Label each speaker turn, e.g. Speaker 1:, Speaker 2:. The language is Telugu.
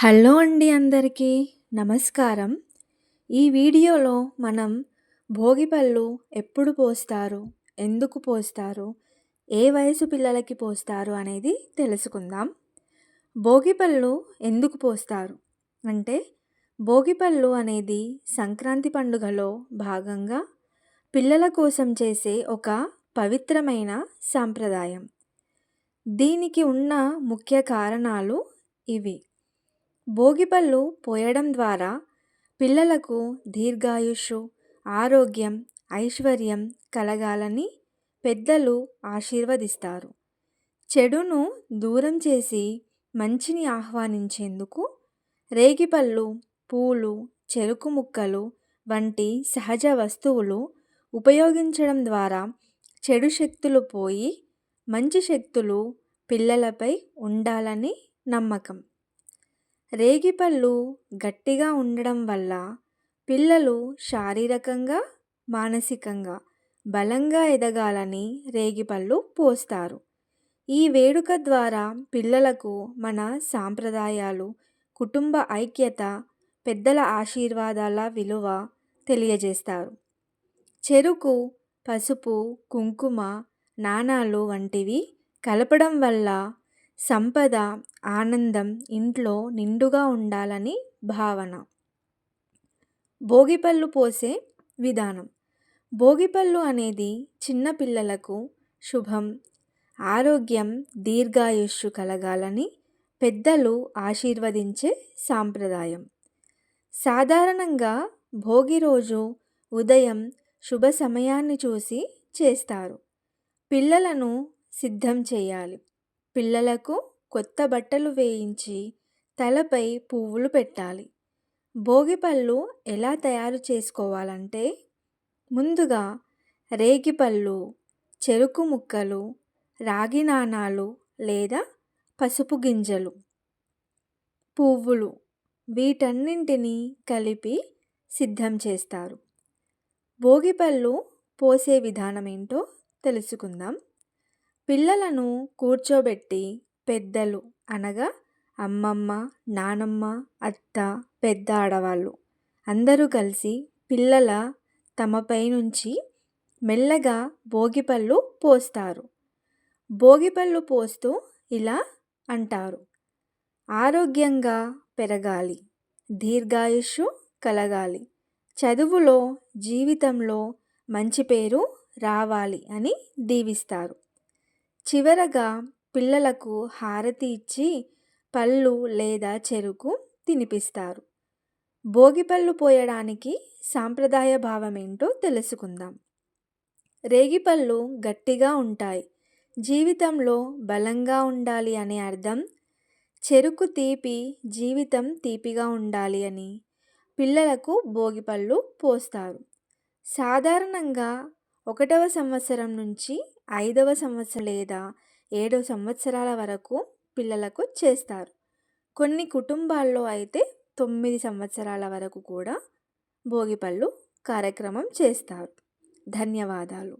Speaker 1: హలో అండి అందరికీ నమస్కారం. ఈ వీడియోలో మనం భోగిపళ్ళు ఎప్పుడు పోస్తారు ఎందుకు పోస్తారు ఏ వయసు పిల్లలకి పోస్తారు అనేది తెలుసుకుందాం. భోగిపళ్ళు ఎందుకు పోస్తారు? అంటే భోగిపళ్ళు అనేది సంక్రాంతి పండుగలో భాగంగా పిల్లల కోసం చేసే ఒక పవిత్రమైన సాంప్రదాయం. దీనికి ఉన్న ముఖ్య కారణాలు ఇవి. భోగిపళ్ళు పోయడం ద్వారా పిల్లలకు దీర్ఘాయుషు ఆరోగ్యం ఐశ్వర్యం కలగాలని పెద్దలు ఆశీర్వదిస్తారు. చెడును దూరం చేసి మంచిని ఆహ్వానించేందుకు రేగిపళ్ళు పూలు చెరుకు ముక్కలు వంటి సహజ వస్తువులు ఉపయోగించడం ద్వారా చెడు శక్తులు పోయి మంచి శక్తులు పిల్లలపై ఉండాలని నమ్మకం. రేగిపళ్ళు గట్టిగా ఉండడం వల్ల పిల్లలు శారీరకంగా మానసికంగా బలంగా ఎదగాలని రేగిపళ్ళు పోస్తారు. ఈ వేడుక ద్వారా పిల్లలకు మన సాంప్రదాయాలు కుటుంబ ఐక్యత పెద్దల ఆశీర్వాదాల విలువ తెలియజేస్తారు. చెరుకు పసుపు కుంకుమ నాణాలు వంటివి కలపడం వల్ల సంపద ఆనందం ఇంట్లో నిండుగా ఉండాలని భావన. భోగిపళ్ళు పోసే విధానం. భోగిపళ్ళు అనేది చిన్నపిల్లలకు శుభం ఆరోగ్యం దీర్ఘాయుష్షు కలగాలని పెద్దలు ఆశీర్వదించే సాంప్రదాయం. సాధారణంగా భోగి రోజు ఉదయం శుభ సమయాన్ని చూసి చేస్తారు. పిల్లలను సిద్ధం చేయాలి. పిల్లలకు కొత్త బట్టలు వేయించి తలపై పువ్వులు పెట్టాలి. భోగిపళ్ళు ఎలా తయారు చేసుకోవాలంటే ముందుగా రేగిపళ్ళు చెరుకు ముక్కలు రాగి నాణాలు లేదా పసుపు గింజలు. పువ్వులు వీటన్నింటినీ కలిపి సిద్ధం చేస్తారు. భోగిపళ్ళు పోసే విధానం ఏంటో తెలుసుకుందాం. పిల్లలను కూర్చోబెట్టి పెద్దలు అనగా అమ్మమ్మ నానమ్మ అత్త పెద్ద ఆడవాళ్ళు. అందరూ కలిసి పిల్లల తమపై నుంచి మెల్లగా భోగిపళ్ళు పోస్తారు. భోగిపళ్ళు పోస్తూ ఇలా అంటారు. ఆరోగ్యంగా పెరగాలి. దీర్ఘాయుషు కలగాలి. చదువులో జీవితంలో మంచి పేరు రావాలి అని దీవిస్తారు. చివరగా పిల్లలకు హారతి ఇచ్చి పళ్ళు లేదా చెరుకు తినిపిస్తారు. భోగిపళ్ళు పోయడానికి సాంప్రదాయ భావం ఏంటో తెలుసుకుందాం. రేగిపళ్ళు గట్టిగా ఉంటాయి. జీవితంలో బలంగా ఉండాలి అనే అర్థం చెరుకు తీపి జీవితం తీపిగా ఉండాలి అని పిల్లలకు భోగిపళ్ళు పోస్తారు. సాధారణంగా ఒకటవ సంవత్సరం నుంచి ఐదవ సంవత్సరం లేదా ఏడవ సంవత్సరాల వరకు పిల్లలకు చేస్తారు. కొన్ని కుటుంబాల్లో అయితే తొమ్మిది సంవత్సరాల వరకు కూడా భోగిపళ్ళు కార్యక్రమం చేస్తారు. ధన్యవాదాలు.